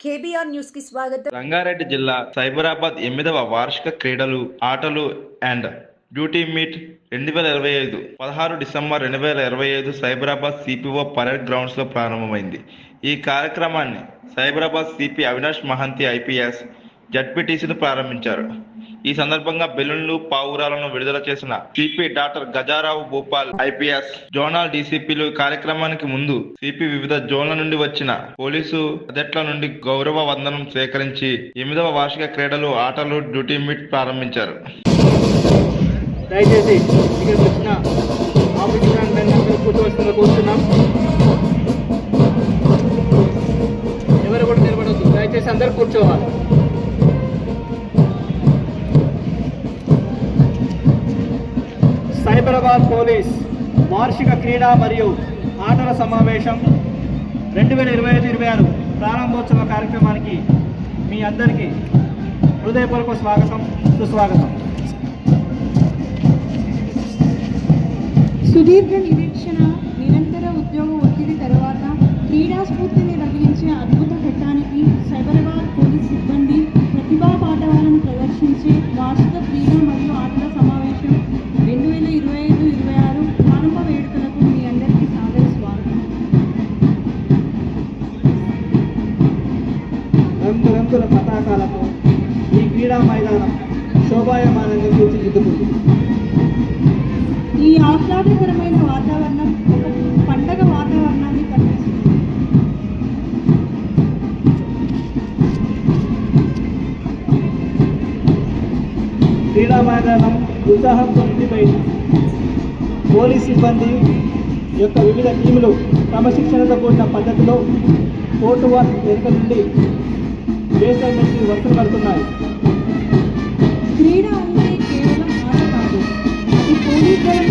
KBR న్యూస్కి స్వాగతం. రంగారెడ్డి జిల్లా సైబరాబాద్ ఎనిమిదవ వార్షిక క్రీడలు ఆటలు అండ్ బ్యూటీ మీట్ రెండు వేల ఇరవై ఐదు పదహారు డిసెంబర్ రెండు వేల ఇరవై ఐదు సైబరాబాద్ సిపిఓ పరేడ్ గ్రౌండ్స్లో ప్రారంభమైంది. ఈ కార్యక్రమాన్ని సైబరాబాద్ సిపి అవినాష్ మహంతి ఐపీఎస్ జడ్పీటీసీలు ప్రారంభించారు. ఈ సందర్భంగా బెలూన్లు పావురాలను విడుదల చేసిన CP doctor Gajarao Bhupal IPS zonal డీసీపీలు కార్యక్రమానికి ముందు సిపి వివిధ జోన్ల నుండి వచ్చిన పోలీసు అదెట్ల నుండి గౌరవ వందనం సేకరించి ఎనిమిదవ వార్షిక క్రీడలు ఆటలు డ్యూటీ మీట్ ప్రారంభించారు. దయచేసి ఎవరు కూడా నిలబడద్దు. దయచేసి అందరూ కూర్చోవాలి. సైబరాబాద్ పోలీస్ వార్షిక క్రీడా మరియు ఆటల సమావేశం రెండు వేల ఇరవై ఐదు ఇరవై ఆరు ప్రారంభోత్సవ కార్యక్రమానికి మీ అందరికీ హృదయపూర్వక స్వాగతం సుస్వాగతం. సుదీర్ఘ నిరీక్షణ నిరంతర ఉద్యోగ ఒత్తిడి తర్వాత క్రీడా స్ఫూర్తి రంగురంగుల పతాకాలతో ఈ క్రీడా మైదానం శోభాయమానంగా తీర్చిదిద్దుకుంది ఈ ఆహ్లాదకరమైన వాతావరణం ఒక పండగ వాతావరణాన్ని కల్పిస్తుంది క్రీడా మైదానం ఉత్సాహంతో నిండిపోయింది పోలీస్ సిబ్బంది యొక్క వివిధ టీములు క్రమశిక్షణతో కూడిన పద్ధతిలో కోర్టు వార్ వెనుక నుండి దేశం నుంచి వర్షం పడుతున్నాయి క్రీడ అంటే కేవలం ఆట కాదు అది పోలీసుల